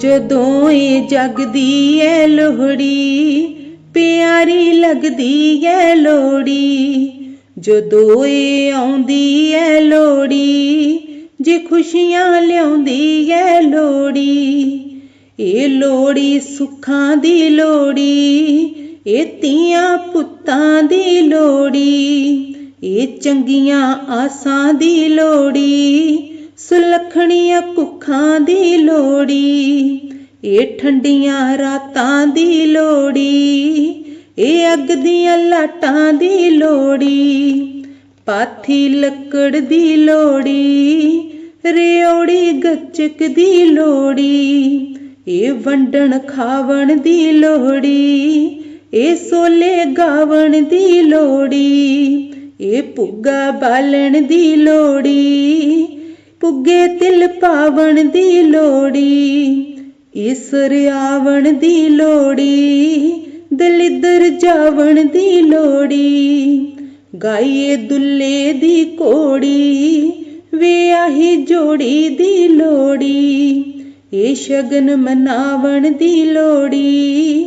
ਜਦੋਂ ਏ ਜਗਦੀ ਏ ਲੋਹੜੀ, ਪਿਆਰੀ ਲੱਗਦੀ ਏ ਲੋਹੜੀ। ਜਦੋਂ ਏ ਆਉਂਦੀ ਏ ਲੋਹੜੀ, ਜੇ ਖੁਸ਼ੀਆਂ ਲਿਆਉਂਦੀ ਏ ਲੋਹੜੀ ਇਹ ਲੋਹੜੀ ਸੁੱਖਾਂ ਦੀ ਲੋਹੜੀ ਇਹ ਧੀਆਂ ਪੁੱਤਾਂ ਦੀ ਲੋਹੜੀ ਇਹ ਚੰਗੀਆਂ ਆਸਾਂ ਦੀ ਲੋਹੜੀ, ਸੁਲੱਖਣੀਆਂ ਕੁੱਖਾਂ ਦੀ ਲੋਹੜੀ। ਇਹ ਠੰਡੀਆਂ ਰਾਤਾਂ ਦੀ ਲੋਹੜੀ ਇਹ ਅੱਗ ਦੀਆਂ ਲਾਟਾਂ ਦੀ ਲੋਹੜੀ ਪਾਥੀ ਲੱਕੜ ਦੀ ਲੋਹੜੀ ਰਿਓੜੀ ਗੱਚਕ ਦੀ ਲੋਹੜੀ ਇਹ ਵੰਡਣ ਖਾਵਣ ਦੀ ਲੋਹੜੀ ਇਹ ਸੋਲੇ ਗਾਵਣ ਦੀ ਲੋਹੜੀ ਇਹ ਪੁੱਗਾ ਬਾਲਣ ਦੀ ਲੋਹੜੀ ਪੁੱਗੇ ਤਿਲ ਪਾਵਣ ਦੀ ਲੋਹੜੀ ਈਸਰ ਆਵਣ ਦੀ ਲੋਹੜੀ ਦਲਿੱਦਰ ਜਾਵਣ ਦੀ ਲੋਹੜੀ ਗਾਈਏ ਦੁੱਲੇ ਦੀ ਕੋੜੀ, ਵਿਆਹੀ ਜੋੜੀ ਦੀ ਲੋਹੜੀ ਇਹ ਸ਼ਗਨ ਮਨਾਵਣ ਦੀ ਲੋਹੜੀ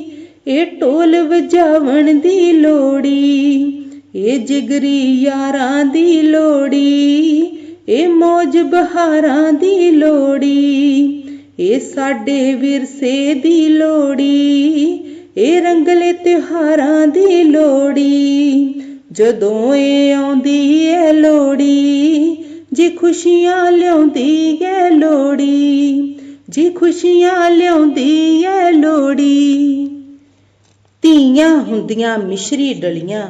ਇਹ ਢੋਲ ਵਜਾਵਣ ਦੀ ਲੋਹੜੀ ਇਹ ਜਿਗਰੀ ਯਾਰਾਂ ਦੀ ਲੋਹੜੀ ਇਹ ਮੌਜ ਬਹਾਰਾਂ ਦੀ ਲੋਹੜੀ ਇਹ ਸਾਡੇ ਵਿਰਸੇ ਦੀ ਲੋਹੜੀ ਇਹ ਰੰਗਲੇ ਤਿਉਹਾਰਾਂ ਦੀ ਲੋਹੜੀ ਜਦੋਂ ਇਹ ਆਉਂਦੀ ਹੈ ਲੋਹੜੀ ਜੀ ਖੁਸ਼ੀਆਂ ਲਿਆਉਂਦੀ ਹੈ ਲੋਹੜੀ ਜੀ ਖੁਸ਼ੀਆਂ ਲਿਆਉਂਦੀ ਹੈ ਲੋਹੜੀ ਧੀਆਂ ਹੁੰਦੀਆਂ ਮਿਸ਼ਰੀ ਡਲੀਆਂ,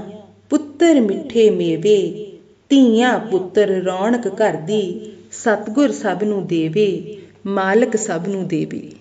ਪੁੱਤਰ ਮਿੱਠੇ ਮੇਵੇ। ਧੀਆਂ ਪੁੱਤਰ ਰੌਣਕ ਘਰ ਦੀ, ਸਤਗੁਰ ਸਭ ਨੂੰ ਦੇਵੇ। ਮਾਲਕ ਸਭ ਨੂੰ ਦੇਵੇ।